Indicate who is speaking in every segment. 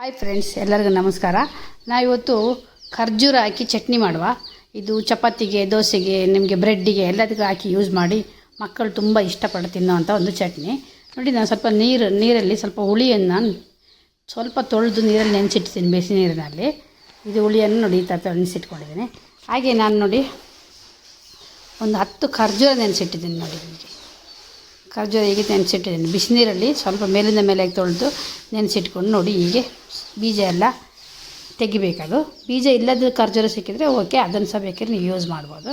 Speaker 1: Hi friends ಎಲ್ಲರಿಗೂ ನಮಸ್ಕಾರ. ನಾವಿವತ್ತು ಖರ್ಜೂರ ಹಾಕಿ ಚಟ್ನಿ ಮಾಡುವ. ಇದು ಚಪಾತಿಗೆ, ದೋಸೆಗೆ, ನಿಮಗೆ ಬ್ರೆಡ್ಡಿಗೆ ಎಲ್ಲದಕ್ಕೂ ಹಾಕಿ ಯೂಸ್ ಮಾಡಿ ಮಕ್ಕಳು ತುಂಬ ಇಷ್ಟಪಟ್ಟು ತಿನ್ನೋವಂಥ ಒಂದು ಚಟ್ನಿ. ನೋಡಿ, ನಾನು ಸ್ವಲ್ಪ ನೀರು, ನೀರಲ್ಲಿ ಸ್ವಲ್ಪ ಹುಳಿಯನ್ನು ಸ್ವಲ್ಪ ತೊಳೆದು ನೀರಲ್ಲಿ ನೆನೆಸಿಟ್ಟಿದ್ದೀನಿ ಬಿಸಿ ನೀರಿನಲ್ಲಿ. ಇದು ಹುಳಿಯನ್ನು ನೋಡಿ ಈ ಥರ ನೆನೆಸಿಟ್ಕೊಂಡಿದ್ದೀನಿ. ಹಾಗೆ ನಾನು ನೋಡಿ ಒಂದು ಹತ್ತು ಖರ್ಜೂರ ನೆನೆಸಿಟ್ಟಿದ್ದೀನಿ ನೋಡಿ ನಿಮಗೆ. ಖರ್ಜೂರ ಹೀಗೆ ನೆನೆಸಿಟ್ಟಿದ್ದೀನಿ ಬಿಸಿನೀರಲ್ಲಿ ಸ್ವಲ್ಪ ಮೇಲಿಂದ ಮೇಲೆ ತೊಳೆದು ನೆನೆಸಿಟ್ಕೊಂಡು ನೋಡಿ, ಹೀಗೆ ಬೀಜ ಎಲ್ಲ ತೆಗಿಬೇಕದು. ಬೀಜ ಇಲ್ಲದ ಖರ್ಜೂರ ಸಿಕ್ಕಿದರೆ ಓಕೆ, ಅದನ್ನು ಸಹ ಬೇಕಾದ್ರೆ ನೀವು ಯೂಸ್ ಮಾಡ್ಬೋದು.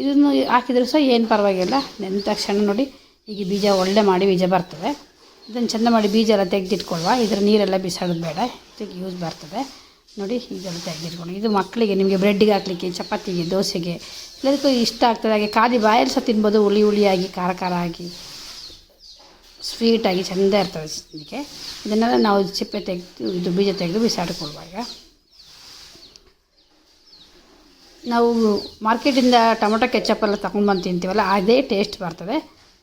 Speaker 1: ಇದನ್ನು ಹಾಕಿದರೂ ಸಹ ಏನು ಪರವಾಗಿಲ್ಲ. ನೆನೆದ ತಕ್ಷಣ ನೋಡಿ ಈಗ ಬೀಜ ಒಳ್ಳೆ ಮಾಡಿ ಬೀಜ ಬರ್ತದೆ. ಇದನ್ನು ಚೆಂದ ಮಾಡಿ ಬೀಜ ಎಲ್ಲ ತೆಗೆದಿಟ್ಕೊಳ್ವಾ ಇದರ ನೀರೆಲ್ಲ ಬಿಸಾಡೋದು ಬೇಡ. ಇದಕ್ಕೆ ಯೂಸ್ ಬರ್ತದೆ. ನೋಡಿ ಇದೆಲ್ಲ ತೆಗೆದಿಟ್ಕೊಂಡು. ಇದು ಮಕ್ಕಳಿಗೆ, ನಿಮಗೆ ಬ್ರೆಡ್ಡಿಗೆ ಹಾಕ್ಲಿಕ್ಕೆ, ಚಪಾತಿಗೆ, ದೋಸೆಗೆ, ಎಲ್ಲದಕ್ಕೂ ಇಷ್ಟ ಆಗ್ತದೆ. ಹಾಗೆ ಖಾಲಿ ಬಾಯಲ್ಲಿ ಸಹ ತಿನ್ಬೋದು. ಹುಳಿ ಹುಳಿಯಾಗಿ, ಖಾರ ಖಾರ ಆಗಿ. ಸ್ವೀಟಾಗಿ ಚೆಂದ ಇರ್ತದೆ ಇದಕ್ಕೆ ಇದನ್ನೆಲ್ಲ ನಾವು ಚಿಪ್ಪೆ ತೆಗೆದು ಇದು ಬೀಜ ತೆಗೆದು ಬಿಸಾಡಿಕೊಳ್ಳುವಾಗ ನಾವು ಮಾರ್ಕೆಟಿಂದ ಟೊಮೊಟೊ ಕೆಚಪ್ ಎಲ್ಲ ತಗೊಂಡು ಬಂದು ತಿಂತೀವಲ್ಲ, ಅದೇ ಟೇಸ್ಟ್ ಬರ್ತದೆ.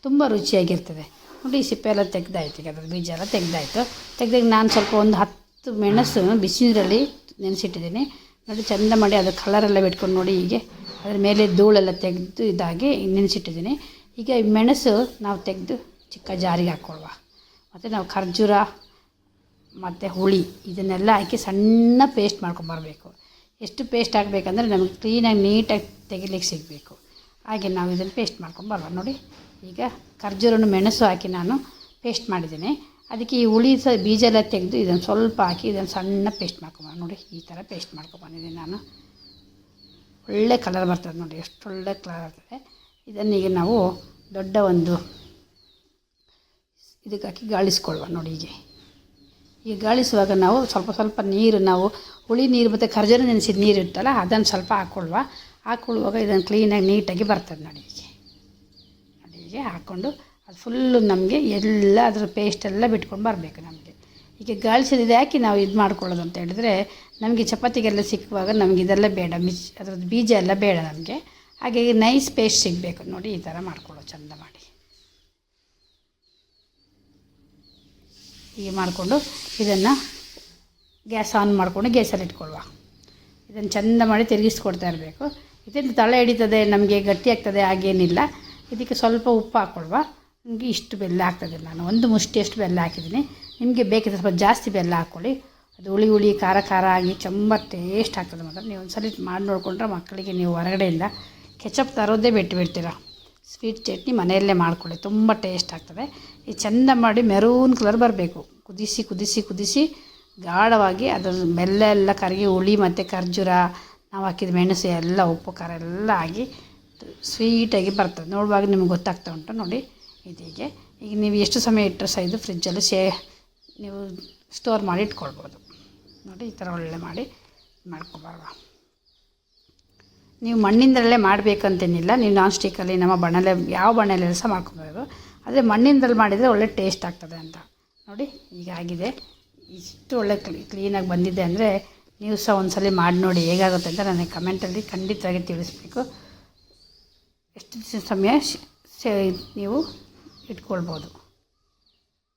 Speaker 1: ತುಂಬ ರುಚಿಯಾಗಿರ್ತದೆ. ನೋಡಿ, ಈ ಸಿಪ್ಪೆ ಎಲ್ಲ ತೆಗ್ದಾಯ್ತು ಈಗ ಅದ್ರ ಬೀಜ ಎಲ್ಲ ತೆಗ್ದಾಯ್ತು. ತೆಗ್ದಾಗ ನಾನು ಸ್ವಲ್ಪ ಒಂದು ಹತ್ತು ಮೆಣಸು ಬಿಸಿನೀರಲ್ಲಿ ನೆನೆಸಿಟ್ಟಿದ್ದೀನಿ. ನೋಡಿ, ಚೆಂದ ಮಾಡಿ ಅದು ಕಲರೆಲ್ಲ ಬಿಟ್ಕೊಂಡು ನೋಡಿ ಹೀಗೆ. ಅದ್ರ ಮೇಲೆ ಧೂಳೆಲ್ಲ ತೆಗೆದು ಇದಾಗಿ ನೆನೆಸಿಟ್ಟಿದ್ದೀನಿ. ಈಗ ಈ ಮೆಣಸು ನಾವು ತೆಗೆದು ಚಿಕ್ಕ ಜಾರಿಗೆ ಹಾಕ್ಕೊಳ್ವ ಮತ್ತು ನಾವು ಖರ್ಜೂರ, ಮತ್ತು ಹುಳಿ ಇದನ್ನೆಲ್ಲ ಹಾಕಿ ಸಣ್ಣ ಪೇಸ್ಟ್ ಮಾಡ್ಕೊಂಬರ್ಬೇಕು ಎಷ್ಟು ಪೇಸ್ಟ್ ಹಾಕಬೇಕಂದ್ರೆ ನಮಗೆ ಕ್ಲೀನಾಗಿ ನೀಟಾಗಿ ತೆಗಿಲಿಕ್ಕೆ ಸಿಗಬೇಕು. ಹಾಗೆ ನಾವು ಇದನ್ನು ಪೇಸ್ಟ್ ಮಾಡ್ಕೊಂಬರ್ವ ನೋಡಿ, ಈಗ ಖರ್ಜೂರನ್ನು ಮೆಣಸು ಹಾಕಿ ನಾನು ಪೇಸ್ಟ್ ಮಾಡಿದ್ದೀನಿ. ಅದಕ್ಕೆ ಈ ಹುಳಿ ಸಹ ಬೀಜ ಎಲ್ಲ ತೆಗೆದು ಇದನ್ನು ಸ್ವಲ್ಪ ಹಾಕಿ ಇದನ್ನು ಸಣ್ಣ ಪೇಸ್ಟ್ ಮಾಡ್ಕೊಂಬ ನೋಡಿ, ಈ ಥರ ಪೇಸ್ಟ್ ಮಾಡ್ಕೊಂಬಂದಿದ್ದೀನಿ ನಾನು. ಒಳ್ಳೆ ಕಲರ್ ಬರ್ತದೆ ನೋಡಿ ಎಷ್ಟು ಒಳ್ಳೆ ಕಲರ್ ಬರ್ತದೆ ಇದನ್ನೀಗ ನಾವು ದೊಡ್ಡ ಒಂದು ಇದಕ್ಕೆ ಹಾಕಿ ಗಾಳಿಸ್ಕೊಳ್ವ ನೋಡಿ ಹೀಗೆ. ಈಗ ಗಾಳಿಸುವಾಗ ನಾವು ಸ್ವಲ್ಪ ಸ್ವಲ್ಪ ನೀರು, ನಾವು ಹುಳಿ ನೀರು ಮತ್ತು ಖರ್ಜನ ನೆನೆಸಿದ ನೀರು ಇರ್ತಲ್ಲ ಅದನ್ನು ಸ್ವಲ್ಪ ಹಾಕ್ಕೊಳ್ವ ಹಾಕ್ಕೊಳ್ಳುವಾಗ ಇದನ್ನು ಕ್ಲೀನಾಗಿ ನೀಟಾಗಿ ಬರ್ತದೆ ನೋಡಿ ಹೀಗೆ. ನೋಡಿ ಹೀಗೆ ಹಾಕ್ಕೊಂಡು ಅದು ಫುಲ್ಲು ನಮಗೆ ಎಲ್ಲ ಅದರ ಪೇಸ್ಟ್ ಎಲ್ಲ ಬಿಟ್ಕೊಂಡು ಬರಬೇಕು ನಮಗೆ. ಈಗ ಗಾಳಿಸಿದ ಯಾಕೆ ನಾವು ಇದು ಮಾಡ್ಕೊಳ್ಳೋದು ಅಂತ ಹೇಳಿದ್ರೆ, ನಮಗೆ ಚಪಾತಿಗೆಲ್ಲ ಸಿಕ್ಕುವಾಗ ನಮಗೆ ಇದೆಲ್ಲ ಬೇಡ ಮಿಚ್ ಅದ್ರದ್ದು ಬೀಜ ಎಲ್ಲ ಬೇಡ ನಮಗೆ. ಹಾಗೆ ನೈಸ್ ಪೇಸ್ಟ್ ಸಿಗಬೇಕು ನೋಡಿ ಈ ಥರ ಮಾಡ್ಕೊಳ್ಳೋ ಚಂದ ಮಾಡಿ. ಹೀಗೆ ಮಾಡಿಕೊಂಡು ಇದನ್ನು ಗ್ಯಾಸ್ ಆನ್ ಮಾಡಿಕೊಂಡು ಗ್ಯಾಸಲ್ಲಿ ಇಟ್ಕೊಳ್ವ ಇದನ್ನು ಚೆಂದ ಮಾಡಿ ತಿರುಗಿಸ್ಕೊಡ್ತಾ ಇರಬೇಕು. ಇದನ್ನು ತಳೆ ಹಿಡಿತದೆ, ನಮಗೆ ಗಟ್ಟಿ ಆಗ್ತದೆ, ಹಾಗೇನಿಲ್ಲ. ಇದಕ್ಕೆ ಸ್ವಲ್ಪ ಉಪ್ಪು ಹಾಕ್ಕೊಳ್ವ. ನಿಮಗೆ ಇಷ್ಟು ಬೆಲ್ಲ ಆಗ್ತದೆ. ನಾನು ಒಂದು ಮುಷ್ಟಿಯಷ್ಟು ಬೆಲ್ಲ ಹಾಕಿದ್ದೀನಿ. ನಿಮಗೆ ಬೇಕಿದ್ರೆ ಸ್ವಲ್ಪ ಜಾಸ್ತಿ ಬೆಲ್ಲ ಹಾಕ್ಕೊಳ್ಳಿ. ಅದು ಹುಳಿ ಹುಳಿ, ಖಾರ ಖಾರ ಆಗಿ ಚಂಬ ಟೇಸ್ಟ್ ಆಗ್ತದೆ ಮಾತ್ರ. ನೀವು ಒಂದು ಸಲ ಮಾಡಿ ನೋಡಿಕೊಂಡ್ರೆ ಮಕ್ಕಳಿಗೆ ನೀವು ಹೊರಗಡೆಯಿಂದ ಕೆಚಪ್ ತರೋದೇ ಬಿಟ್ಟು ಬಿಡ್ತೀರ. ಸ್ವೀಟ್ ಚಟ್ನಿ ಮನೆಯಲ್ಲೇ ಮಾಡ್ಕೊಳ್ಳಿ, ತುಂಬ ಟೇಸ್ಟ್ ಆಗ್ತದೆ. ಈ ಚೆಂದ ಮಾಡಿ ಮೆರೂನ್ ಕಲರ್ ಬರಬೇಕು. ಕುದಿಸಿ ಕುದಿಸಿ ಕುದಿಸಿ ಗಾಢವಾಗಿ ಅದರ ಬೆಲ್ಲ ಎಲ್ಲ ಕರಗಿ ಹುಳಿ ಮತ್ತು ಖರ್ಜೂರ, ನಾವು ಹಾಕಿದ ಮೆಣಸು ಎಲ್ಲ, ಉಪ್ಪು, ಖಾರ ಎಲ್ಲ ಆಗಿ ಸ್ವೀಟಾಗಿ ಬರ್ತದೆ. ನೋಡುವಾಗ ನಿಮ್ಗೆ ಗೊತ್ತಾಗ್ತಾ ಉಂಟು ನೋಡಿ ಇದೀಗೆ ಈಗ ನೀವು ಎಷ್ಟು ಸಮಯ ಇಟ್ಟರೆ ಸಹ ಇದು ಫ್ರಿಜ್ಜಲ್ಲಿ ಸೇ ನೀವು ಸ್ಟೋರ್ ಮಾಡಿ ಇಟ್ಕೊಳ್ಬೋದು. ನೋಡಿ ಈ ಥರ ಒಳ್ಳೆ ಮಾಡಿ ಮಾಡ್ಕೊಬಾರ್ವ. ನೀವು ಮಣ್ಣಿಂದಲೇ ಮಾಡಬೇಕಂತೇನಿಲ್ಲ. ನೀವು ನಾನ್ ಸ್ಟಿಕ್ಕಲ್ಲಿ ನಮ್ಮ ಬಣ್ಣಲೆ, ಯಾವ ಬಣ್ಣಲೆ ಸಹ ಮಾಡ್ಕೊಬೋದು. ಆದರೆ ಮಣ್ಣಿಂದಲ್ಲಿ ಮಾಡಿದರೆ ಒಳ್ಳೆ ಟೇಸ್ಟ್ ಆಗ್ತದೆ ಅಂತ. ನೋಡಿ, ಈಗ ಆಗಿದೆ. ಇಷ್ಟು ಒಳ್ಳೆ ಕ್ಲೀ ಕ್ಲೀನಾಗಿ ಬಂದಿದೆ ಅಂದರೆ ನೀವು ಸಹ ಒಂದ್ಸಲ ಮಾಡಿ ನೋಡಿ ಹೇಗಾಗುತ್ತೆ ಅಂತ ನನಗೆ ಕಮೆಂಟಲ್ಲಿ ಖಂಡಿತವಾಗಿ ತಿಳಿಸ್ಬೇಕು. ಎಷ್ಟು ಸಮಯ ನೀವು ಇಟ್ಕೊಳ್ಬೋದು.